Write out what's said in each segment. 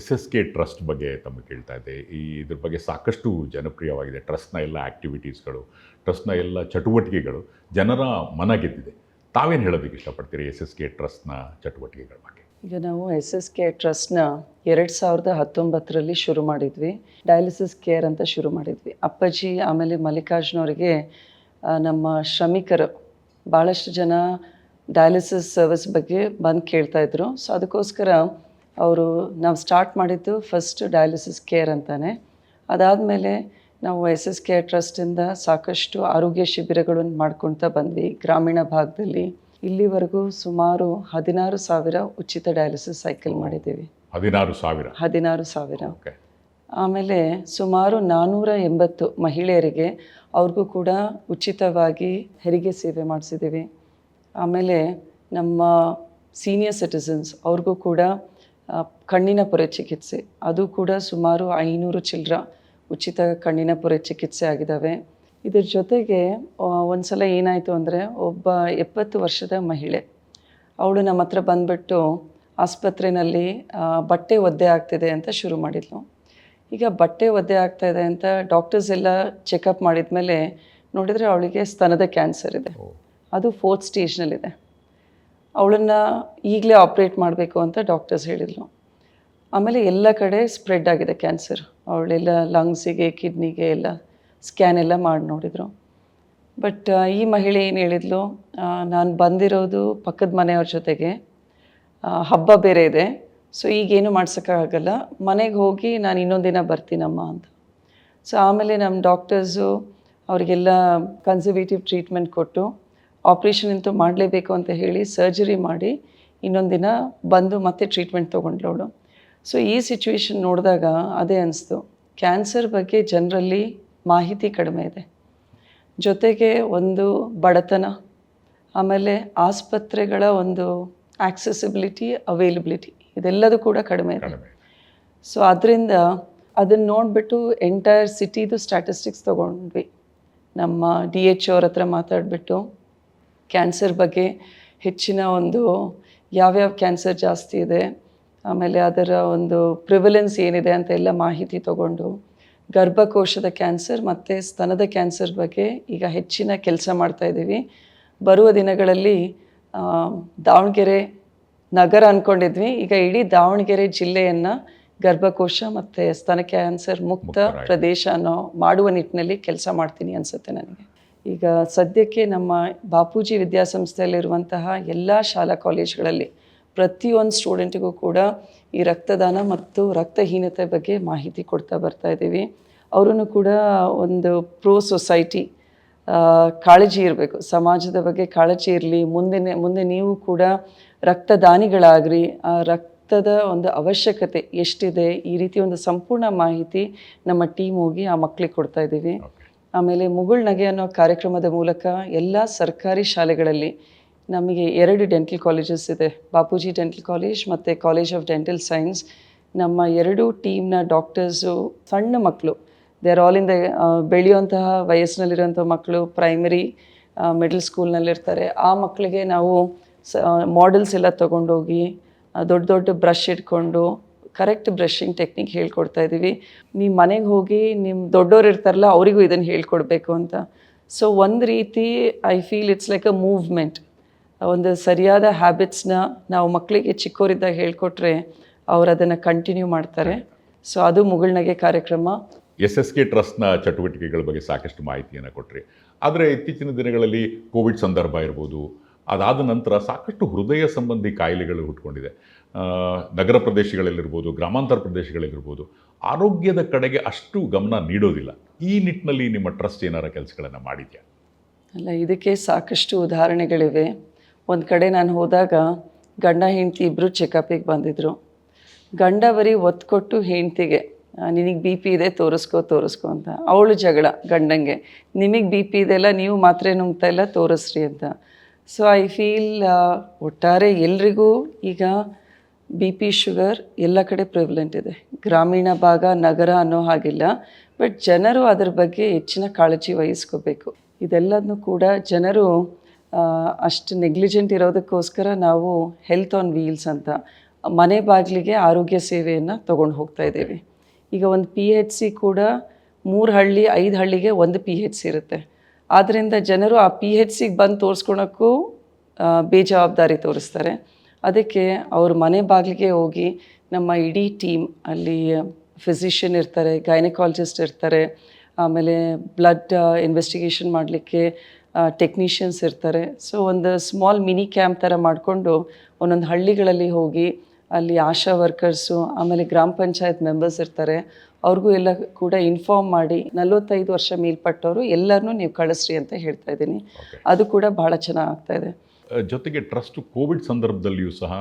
S S K trust ಬಗ್ಗೆ ತಮಗೆ ಕೇಳ್ತಾ ಇದ್ದೆ. ಈ ಇದ್ರ ಬಗ್ಗೆ ಸಾಕಷ್ಟು ಜನಪ್ರಿಯವಾಗಿದೆ. ಟ್ರಸ್ಟ್ನ ಎಲ್ಲ ಆ್ಯಕ್ಟಿವಿಟೀಸ್ಗಳು ಟ್ರಸ್ಟ್ನ ಎಲ್ಲ ಚಟುವಟಿಕೆಗಳು ಜನರ ಮನ ಗೆದ್ದಿದೆ. ತಾವೇನು ಹೇಳೋದಕ್ಕೆ ಇಷ್ಟಪಡ್ತೀರಿ ಎಸ್ ಎಸ್ ಕೆ ಟ್ರಸ್ಟ್ನ ಚಟುವಟಿಕೆಗಳ ಬಗ್ಗೆ? ಈಗ ನಾವು ಎಸ್ ಎಸ್ ಕೆ ಟ್ರಸ್ಟ್ನ ಎರಡು ಸಾವಿರದ ಹತ್ತೊಂಬತ್ತರಲ್ಲಿ ಶುರು ಮಾಡಿದ್ವಿ. ಡಯಾಲಿಸಿಸ್ ಕೇರ್ ಅಂತ ಶುರು ಮಾಡಿದ್ವಿ. ಅಪ್ಪಾಜಿ, ಆಮೇಲೆ ಮಲ್ಲಿಕಾರ್ಜುನವರಿಗೆ ನಮ್ಮ ಶ್ರಮಿಕರು ಭಾಳಷ್ಟು ಜನ ಡಯಾಲಿಸಿಸ್ ಸರ್ವಿಸ್ ಬಗ್ಗೆ ಬಂದು ಕೇಳ್ತಾಯಿದ್ರು ಸೊ, ಅದಕ್ಕೋಸ್ಕರ ಅವರು ನಾವು ಸ್ಟಾರ್ಟ್ ಮಾಡಿದ್ದು ಫಸ್ಟ್ ಡಯಾಲಿಸಿಸ್ ಕೇರ್ ಅಂತಾನೆ. ಅದಾದಮೇಲೆ ನಾವು ಎಸ್ ಎಸ್ ಕೆ ಟ್ರಸ್ಟಿಂದ ಸಾಕಷ್ಟು ಆರೋಗ್ಯ ಶಿಬಿರಗಳನ್ನು ಮಾಡ್ಕೊಳ್ತಾ ಬಂದ್ವಿ ಗ್ರಾಮೀಣ ಭಾಗದಲ್ಲಿ. ಇಲ್ಲಿವರೆಗೂ ಸುಮಾರು ಹದಿನಾರು ಸಾವಿರ ಉಚಿತ ಡಯಾಲಿಸಿಸ್ ಸೈಕಲ್ ಮಾಡಿದ್ದೀವಿ. ಹದಿನಾರು ಸಾವಿರ. ಹದಿನಾರು ಸಾವಿರ. ಓಕೆ. ಆಮೇಲೆ ಸುಮಾರು ನಾನ್ನೂರ ಎಂಬತ್ತು ಮಹಿಳೆಯರಿಗೆ ಅವ್ರಿಗೂ ಕೂಡ ಉಚಿತವಾಗಿ ಹೆರಿಗೆ ಸೇವೆ ಮಾಡಿಸಿದ್ದೀವಿ. ಆಮೇಲೆ ನಮ್ಮ ಸೀನಿಯರ್ ಸಿಟಿಸನ್ಸ್ ಅವ್ರಿಗೂ ಕೂಡ ಕಣ್ಣಿನ ಪೊರೆ ಚಿಕಿತ್ಸೆ. ಅದು ಕೂಡ ಸುಮಾರು ಐನೂರು ಚಿಲ್ಲರ ಉಚಿತ ಕಣ್ಣಿನ ಪೊರೆ ಚಿಕಿತ್ಸೆ ಆಗಿದ್ದಾವೆ. ಇದ್ರ ಜೊತೆಗೆ ಒಂದು ಒಂದ್ಸಲ ಏನಾಯಿತು ಅಂದರೆ ಒಬ್ಬ ಎಪ್ಪತ್ತು ವರ್ಷದ ಮಹಿಳೆ ಅವಳು ನಮ್ಮ ಹತ್ರ ಬಂದ್ಬಿಟ್ಟು ಆಸ್ಪತ್ರೆಯಲ್ಲಿ ಬಟ್ಟೆ ಒದ್ದೆ ಆಗ್ತಿದೆ ಅಂತ ಶುರು ಮಾಡಿದ್ಲು. ಈಗ ಬಟ್ಟೆ ಒದ್ದೆ ಆಗ್ತಾಯಿದೆ ಇದೆ ಅಂತ ಡಾಕ್ಟರ್ಸ್ ಎಲ್ಲ ಚೆಕಪ್ ಮಾಡಿದ ಮೇಲೆ ನೋಡಿದರೆ ಅವಳಿಗೆ ಸ್ತನದ ಕ್ಯಾನ್ಸರ್ ಇದೆ. ಅದು ಫೋರ್ತ್ ಸ್ಟೇಜ್ನಲ್ಲಿದೆ. ಅವಳನ್ನು ಈಗಲೇ ಆಪ್ರೇಟ್ ಮಾಡಬೇಕು ಅಂತ ಡಾಕ್ಟರ್ಸ್ ಹೇಳಿದ್ರು ಆಮೇಲೆ ಎಲ್ಲ ಕಡೆ ಸ್ಪ್ರೆಡ್ ಆಗಿದೆ ಕ್ಯಾನ್ಸರ್ ಅವಳೆಲ್ಲ ಲಂಗ್ಸಿಗೆ ಕಿಡ್ನಿಗೆ ಎಲ್ಲ ಸ್ಕ್ಯಾನ್ ಎಲ್ಲ ಮಾಡಿ ನೋಡಿದರು. ಬಟ್ ಈ ಮಹಿಳೆ ಏನು ಹೇಳಿದ್ಲು? ನಾನು ಬಂದಿರೋದು ಪಕ್ಕದ ಮನೆಯವ್ರ ಜೊತೆಗೆ. ಹಬ್ಬ ಬೇರೆ ಇದೆ. ಸೊ ಈಗೇನು ಮಾಡ್ಸೋಕ್ಕಾಗಲ್ಲ. ಮನೆಗೆ ಹೋಗಿ ನಾನು ಇನ್ನೊಂದು ದಿನ ಬರ್ತೀನಮ್ಮ ಅಂತ. ಸೊ ಆಮೇಲೆ ನಮ್ಮ ಡಾಕ್ಟರ್ಸು ಅವರಿಗೆಲ್ಲ ಕನ್ಸರ್ವೇಟಿವ್ ಟ್ರೀಟ್ಮೆಂಟ್ ಕೊಟ್ಟು ಆಪ್ರೇಷನ್ ಅಂತೂ ಮಾಡಲೇಬೇಕು ಅಂತ ಹೇಳಿ ಸರ್ಜರಿ ಮಾಡಿ ಇನ್ನೊಂದು ದಿನ ಬಂದು ಮತ್ತೆ ಟ್ರೀಟ್ಮೆಂಟ್ ತೊಗೊಂಡ್ಲವಳು ಸೊ ಈ ಸಿಚುವೇಶನ್ ನೋಡಿದಾಗ ಅದೇ ಅನಿಸ್ತು. ಕ್ಯಾನ್ಸರ್ ಬಗ್ಗೆ ಜನರಲ್ಲಿ ಮಾಹಿತಿ ಕಡಿಮೆ ಇದೆ. ಜೊತೆಗೆ ಒಂದು ಬಡತನ ಆಮೇಲೆ ಆಸ್ಪತ್ರೆಗಳ ಒಂದು ಆಕ್ಸೆಸಿಬಿಲಿಟಿ ಅವೈಲಬಿಲಿಟಿ ಇದೆಲ್ಲದೂ ಕೂಡ ಕಡಿಮೆ ಇದೆ. ಸೊ ಅದರಿಂದ ಅದನ್ನು ನೋಡಿಬಿಟ್ಟು ಎಂಟೈರ್ ಸಿಟಿದು ಸ್ಟ್ಯಾಟಿಸ್ಟಿಕ್ಸ್ ತೊಗೊಂಡ್ವಿ. ನಮ್ಮ ಡಿ ಎಚ್ ಅವ್ರ ಹತ್ರ ಮಾತಾಡಿಬಿಟ್ಟು ಕ್ಯಾನ್ಸರ್ ಬಗ್ಗೆ ಹೆಚ್ಚಿನ ಒಂದು ಯಾವ್ಯಾವ ಕ್ಯಾನ್ಸರ್ ಜಾಸ್ತಿ ಇದೆ ಆಮೇಲೆ ಅದರ ಒಂದು ಪ್ರಿವಲೆನ್ಸ್ ಏನಿದೆ ಅಂತ ಎಲ್ಲ ಮಾಹಿತಿ ತಗೊಂಡು ಗರ್ಭಕೋಶದ ಕ್ಯಾನ್ಸರ್ ಮತ್ತು ಸ್ತನದ ಕ್ಯಾನ್ಸರ್ ಬಗ್ಗೆ ಈಗ ಹೆಚ್ಚಿನ ಕೆಲಸ ಮಾಡ್ತಾ ಇದ್ದೀವಿ. ಬರುವ ದಿನಗಳಲ್ಲಿ ದಾವಣಗೆರೆ ನಗರ ಅಂದ್ಕೊಂಡಿದ್ವಿ ಈಗ ಇಡೀ ದಾವಣಗೆರೆ ಜಿಲ್ಲೆಯನ್ನು ಗರ್ಭಕೋಶ ಮತ್ತು ಸ್ತನ ಕ್ಯಾನ್ಸರ್ ಮುಕ್ತ ಪ್ರದೇಶ ಅನ್ನೋ ಮಾಡುವ ನಿಟ್ಟಿನಲ್ಲಿ ಕೆಲಸ ಮಾಡ್ತೀನಿ ಅನಿಸುತ್ತೆ ನನಗೆ. ಈಗ ಸದ್ಯಕ್ಕೆ ನಮ್ಮ ಬಾಪೂಜಿ ವಿದ್ಯಾಸಂಸ್ಥೆಯಲ್ಲಿರುವಂತಹ ಎಲ್ಲ ಶಾಲಾ ಕಾಲೇಜುಗಳಲ್ಲಿ ಪ್ರತಿಯೊಂದು ಸ್ಟೂಡೆಂಟಿಗೂ ಕೂಡ ಈ ರಕ್ತದಾನ ಮತ್ತು ರಕ್ತಹೀನತೆ ಬಗ್ಗೆ ಮಾಹಿತಿ ಕೊಡ್ತಾ ಬರ್ತಾ ಇದ್ದೀವಿ. ಅವರೂ ಕೂಡ ಒಂದು ಪ್ರೋ ಸೊಸೈಟಿ ಕಾಳಜಿ ಇರಬೇಕು. ಸಮಾಜದ ಬಗ್ಗೆ ಕಾಳಜಿ ಇರಲಿ. ಮುಂದಿನ, ಮುಂದೆ ನೀವು ಕೂಡ ರಕ್ತದಾನಿಗಳಾಗ್ರಿ. ಆ ರಕ್ತದ ಒಂದು ಅವಶ್ಯಕತೆ ಎಷ್ಟಿದೆ? ಈ ರೀತಿ ಒಂದು ಸಂಪೂರ್ಣ ಮಾಹಿತಿ ನಮ್ಮ ಟೀಮ್ ಹೋಗಿ ಆ ಮಕ್ಕಳಿಗೆ ಕೊಡ್ತಾ ಇದ್ದೀವಿ. ಆಮೇಲೆ ಮುಗುಳ್ ನಗೆ ಅನ್ನೋ ಕಾರ್ಯಕ್ರಮದ ಮೂಲಕ ಎಲ್ಲ ಸರ್ಕಾರಿ ಶಾಲೆಗಳಲ್ಲಿ ನಮಗೆ ಎರಡು ಡೆಂಟಲ್ ಕಾಲೇಜಸ್ ಇದೆ. ಬಾಪೂಜಿ ಡೆಂಟಲ್ ಕಾಲೇಜ್ ಮತ್ತು ಕಾಲೇಜ್ ಆಫ್ ಡೆಂಟಲ್ ಸೈನ್ಸ್ ನಮ್ಮ ಎರಡು ಟೀಮ್ನ ಡಾಕ್ಟರ್ಸು ಸಣ್ಣ ಮಕ್ಕಳು they are all in the ಬೆಳೆಯುವಂತಹ ವಯಸ್ಸಿನಲ್ಲಿರುವಂಥ ಮಕ್ಕಳು ಪ್ರೈಮರಿ ಮಿಡಲ್ ಸ್ಕೂಲ್ನಲ್ಲಿರ್ತಾರೆ ಆ ಮಕ್ಕಳಿಗೆ ನಾವು ಸ ಮಾಡೆಲ್ಸ್ ಎಲ್ಲ ತೊಗೊಂಡೋಗಿ ದೊಡ್ಡ ದೊಡ್ಡ ಬ್ರಷ್ ಇಟ್ಕೊಂಡು ಕರೆಕ್ಟ್ ಬ್ರಷಿಂಗ್ ಟೆಕ್ನಿಕ್ ಹೇಳ್ಕೊಡ್ತಾ ಇದ್ದೀವಿ ನೀವು ಮನೆಗೆ ಹೋಗಿ ನಿಮ್ಮ ದೊಡ್ಡವ್ರು ಇರ್ತಾರಲ್ಲ, ಅವರಿಗೂ ಇದನ್ನು ಹೇಳ್ಕೊಡ್ಬೇಕು ಅಂತ. ಸೊ ಒಂದು ರೀತಿ I feel it's like a movement ಒಂದು ಸರಿಯಾದ ಹ್ಯಾಬಿಟ್ಸ್ನ ನಾವು ಮಕ್ಕಳಿಗೆ ಚಿಕ್ಕವರಿದ್ದಾಗ ಹೇಳ್ಕೊಟ್ರೆ ಅವ್ರು ಅದನ್ನು ಕಂಟಿನ್ಯೂ ಮಾಡ್ತಾರೆ. ಸೊ ಅದು ಮುಗುಳ್ನಗೆ ಕಾರ್ಯಕ್ರಮ. ಎಸ್ ಎಸ್ ಕೆ ಟ್ರಸ್ಟ್ನ ಚಟುವಟಿಕೆಗಳ ಬಗ್ಗೆ ಸಾಕಷ್ಟು ಮಾಹಿತಿಯನ್ನು ಕೊಟ್ಟರೆ ಆದರೆ ಇತ್ತೀಚಿನ ದಿನಗಳಲ್ಲಿ ಕೋವಿಡ್ ಸಂದರ್ಭ ಇರ್ಬೋದು ಅದಾದ ನಂತರ ಸಾಕಷ್ಟು ಹೃದಯ ಸಂಬಂಧಿ ಕಾಯಿಲೆಗಳು ಹುಟ್ಕೊಂಡಿದೆ. ನಗರ ಪ್ರದೇಶಗಳಲ್ಲಿರ್ಬೋದು, ಗ್ರಾಮಾಂತರ ಪ್ರದೇಶಗಳಲ್ಲಿರ್ಬೋದು, ಆರೋಗ್ಯದ ಕಡೆಗೆ ಅಷ್ಟು ಗಮನ ನೀಡೋದಿಲ್ಲ. ಈ ನಿಟ್ಟಿನಲ್ಲಿ ನಿಮ್ಮ ಟ್ರಸ್ಟ್ ಏನಾರ ಕೆಲಸಗಳನ್ನು ಮಾಡಿದ್ಯಾ? ಅಲ್ಲ, ಇದಕ್ಕೆ ಸಾಕಷ್ಟು ಉದಾಹರಣೆಗಳಿವೆ. ಒಂದು ಕಡೆ ನಾನು ಹೋದಾಗ ಗಂಡ, ಹೆಂಡತಿ ಇಬ್ಬರು ಚೆಕಪಿಗೆ ಬಂದಿದ್ದರು ಗಂಡ ಬರೀ ಒತ್ತು ಕೊಟ್ಟು ಹೆಂಡ್ತಿಗೆ ನಿನಗೆ ಬಿ ಪಿ ಇದೆ, ತೋರಿಸ್ಕೋ ತೋರಿಸ್ಕೋ ಅಂತ. ಅವಳು ಜಗಳ, ಗಂಡಂಗೆ ನಿಮಗೆ ಬಿ ಪಿ ಇದೆಲ್ಲ ನೀವು ಮಾತ್ರೆ ನುಂಗ್ತಾ ಇಲ್ಲ, ತೋರಿಸ್ರಿ ಅಂತ. ಸೊ ಐ ಫೀಲ್ ಒಟ್ಟಾರೆ ಎಲ್ರಿಗೂ ಈಗ ಬಿ ಪಿ ಶುಗರ್ ಎಲ್ಲ ಕಡೆ ಪ್ರಿವಲೆಂಟ್ ಇದೆ. ಗ್ರಾಮೀಣ ಭಾಗ, ನಗರ ಅನ್ನೋ ಹಾಗಿಲ್ಲ. ಬಟ್ ಜನರು ಅದರ ಬಗ್ಗೆ ಹೆಚ್ಚಿನ ಕಾಳಜಿ ವಹಿಸ್ಕೋಬೇಕು. ಇದೆಲ್ಲದನ್ನು ಕೂಡ ಜನರು ಅಷ್ಟು ನೆಗ್ಲಿಜೆಂಟ್ ಇರೋದಕ್ಕೋಸ್ಕರ ನಾವು ಹೆಲ್ತ್ ಆನ್ ವೀಲ್ಸ್ ಅಂತ, ಮನೆ ಬಾಗಿಲಿಗೆ ಆರೋಗ್ಯ ಸೇವೆಯನ್ನು ತೊಗೊಂಡು ಹೋಗ್ತಾ ಇದ್ದೀವಿ. ಈಗ ಒಂದು ಪಿ ಎಚ್ ಸಿ ಕೂಡ ಮೂರು ಹಳ್ಳಿ, ಐದು ಹಳ್ಳಿಗೆ ಒಂದು ಪಿ ಎಚ್ ಸಿ ಇರುತ್ತೆ. ಆದ್ದರಿಂದ ಜನರು ಆ ಪಿ ಹೆಚ್ ಸಿಗೆ ಬಂದು ತೋರಿಸ್ಕೊಳಕ್ಕೂ ಬೇಜವಾಬ್ದಾರಿ ತೋರಿಸ್ತಾರೆ. ಅದಕ್ಕೆ ಅವ್ರ ಮನೆ ಬಾಗಿಲಿಗೆ ಹೋಗಿ ನಮ್ಮ ಇಡೀ ಟೀಮ್ ಅಲ್ಲಿ ಫಿಸಿಷಿಯನ್ ಇರ್ತಾರೆ ಗೈನಕಾಲಜಿಸ್ಟ್ ಇರ್ತಾರೆ, ಆಮೇಲೆ ಬ್ಲಡ್ ಇನ್ವೆಸ್ಟಿಗೇಷನ್ ಮಾಡಲಿಕ್ಕೆ ಟೆಕ್ನಿಷಿಯನ್ಸ್ ಇರ್ತಾರೆ. ಸೊ ಒಂದು ಸ್ಮಾಲ್ ಮಿನಿ ಕ್ಯಾಂಪ್ ಥರ ಮಾಡಿಕೊಂಡು ಒಂದೊಂದು ಹಳ್ಳಿಗಳಲ್ಲಿ ಹೋಗಿ ಅಲ್ಲಿ ಆಶಾ ವರ್ಕರ್ಸು ಆಮೇಲೆ ಗ್ರಾಮ ಪಂಚಾಯತ್ ಮೆಂಬರ್ಸ್ ಇರ್ತಾರೆ. ಅವ್ರಿಗೂ ಎಲ್ಲ ಕೂಡ ಇನ್ಫಾರ್ಮ್ ಮಾಡಿ ನಲವತ್ತೈದು ವರ್ಷ ಮೇಲ್ಪಟ್ಟವರು ಎಲ್ಲರನ್ನೂ ನೀವು ಕಳಿಸ್ರಿ ಅಂತ ಹೇಳ್ತಾ ಇದ್ದೀನಿ. ಅದು ಕೂಡ ಭಾಳ ಚೆನ್ನಾಗಿ ಆಗ್ತಾ ಇದೆ. ಜೊತೆಗೆ ಟ್ರಸ್ಟ್ ಕೋವಿಡ್ ಸಂದರ್ಭದಲ್ಲಿಯೂ ಸಹ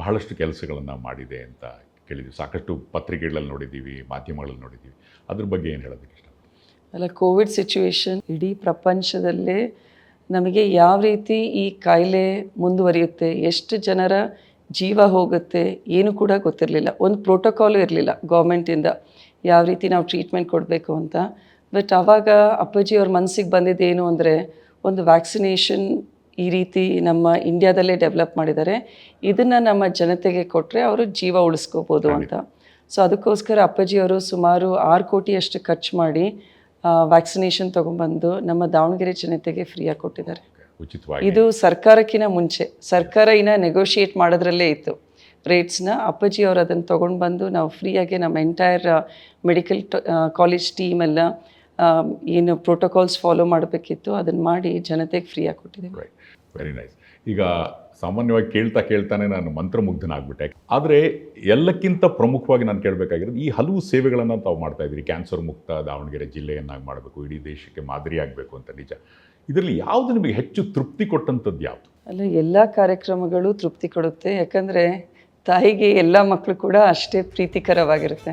ಬಹಳಷ್ಟು ಕೆಲಸಗಳನ್ನು ಮಾಡಿದೆ ಅಂತ ಕೇಳಿದ್ವಿ. ಸಾಕಷ್ಟು ಪತ್ರಿಕೆಗಳಲ್ಲಿ ನೋಡಿದ್ದೀವಿ ಮಾಧ್ಯಮಗಳಲ್ಲಿ ನೋಡಿದ್ದೀವಿ. ಅದ್ರ ಬಗ್ಗೆ ಏನು ಹೇಳೋದಕ್ಕೆ ಇಷ್ಟ? ಅಲ್ಲ ಕೋವಿಡ್ ಸಿಚುವೇಶನ್ ಇಡೀ ಪ್ರಪಂಚದಲ್ಲೇ ನಮಗೆ ಯಾವ ರೀತಿ ಈ ಕಾಯಿಲೆ ಮುಂದುವರಿಯುತ್ತೆ ಎಷ್ಟು ಜನರ ಜೀವ ಹೋಗುತ್ತೆ ಏನು ಕೂಡ ಗೊತ್ತಿರಲಿಲ್ಲ. ಒಂದು ಪ್ರೋಟೋಕಾಲು ಇರಲಿಲ್ಲ ಗೌರ್ಮೆಂಟಿಂದ ಯಾವ ರೀತಿ ನಾವು ಟ್ರೀಟ್ಮೆಂಟ್ ಕೊಡಬೇಕು ಅಂತ. ಬಟ್ ಆವಾಗ ಅಪ್ಪಾಜಿ ಅವ್ರ ಮನಸ್ಸಿಗೆ ಬಂದಿದ್ದೇನು ಅಂದರೆ ಒಂದು ವ್ಯಾಕ್ಸಿನೇಷನ್ ಈ ರೀತಿ ನಮ್ಮ ಇಂಡಿಯಾದಲ್ಲೇ ಡೆವಲಪ್ ಮಾಡಿದ್ದಾರೆ. ಇದನ್ನು ನಮ್ಮ ಜನತೆಗೆ ಕೊಟ್ಟರೆ ಅವರು ಜೀವ ಉಳಿಸ್ಕೋಬೋದು ಅಂತ. ಸೊ ಅದಕ್ಕೋಸ್ಕರ ಅಪ್ಪಾಜಿಯವರು ಸುಮಾರು ಆರು ಕೋಟಿಯಷ್ಟು ಖರ್ಚು ಮಾಡಿ ವ್ಯಾಕ್ಸಿನೇಷನ್ ತೊಗೊಂಬಂದು ನಮ್ಮ ದಾವಣಗೆರೆ ಜನತೆಗೆ ಫ್ರೀಯಾಗಿ ಕೊಟ್ಟಿದ್ದಾರೆ. ಉಚಿತವಾಗಿ. ಇದು ಸರ್ಕಾರಕ್ಕಿಂತ ಮುಂಚೆ. ಸರ್ಕಾರ ಇನ್ನ ನೆಗೋಷಿಯೇಟ್ ಮಾಡೋದ್ರಲ್ಲೇ ಇತ್ತು. ರೇಟ್ಸ್ನ ಅಪ್ಪಾಜಿ ಅವರು ಅದನ್ನು ತೊಗೊಂಡು ಬಂದು ನಾವು ಫ್ರೀಯಾಗಿ ನಮ್ಮ ಎಂಟೈರ್ ಮೆಡಿಕಲ್ ಕಾಲೇಜ್ ಟೀಮ್ ಎಲ್ಲ ಏನು ಪ್ರೋಟೋಕಾಲ್ಸ್ ಫಾಲೋ ಮಾಡಬೇಕಿತ್ತು. ಅದನ್ನು ಮಾಡಿ ಜನತೆಗೆ ಫ್ರೀಯಾಗಿ ಕೊಟ್ಟಿದ್ದೀವಿ. ವೆರಿ ನೈಸ್ ಈಗ ಸಾಮಾನ್ಯವಾಗಿ ಕೇಳ್ತಾ ಕೇಳ್ತಾನೆ ನಾನು ಮಂತ್ರಮುಗ್ಧನಾಗ್ಬಿಟ್ಟೆ. ಆದರೆ ಎಲ್ಲಕ್ಕಿಂತ ಪ್ರಮುಖವಾಗಿ ನಾನು ಕೇಳಬೇಕಾಗಿರೋದು ಈ ಹಲವು ಸೇವೆಗಳನ್ನು ತಾವು ಮಾಡ್ತಾ ಇದ್ದೀರಿ. ಕ್ಯಾನ್ಸರ್ ಮುಕ್ತ ದಾವಣಗೆರೆ ಜಿಲ್ಲೆಯನ್ನಾಗಿ ಮಾಡಬೇಕು, ಇಡೀ ದೇಶಕ್ಕೆ ಮಾದರಿಯಾಗಬೇಕು ಅಂತ ನಿಜ. ಇದರಲ್ಲಿ ಯಾವುದು ನಿಮಗೆ ಹೆಚ್ಚು ತೃಪ್ತಿ ಕೊಟ್ಟಂಥದ್ದು ಯಾವುದು? ಅಲ್ಲ, ಎಲ್ಲ ಕಾರ್ಯಕ್ರಮಗಳು ತೃಪ್ತಿ ಕೊಡುತ್ತೆ. ಯಾಕಂದರೆ ತಾಯಿಗೆ ಎಲ್ಲ ಮಕ್ಕಳು ಕೂಡ ಅಷ್ಟೇ ಪ್ರೀತಿಕರವಾಗಿರುತ್ತೆ.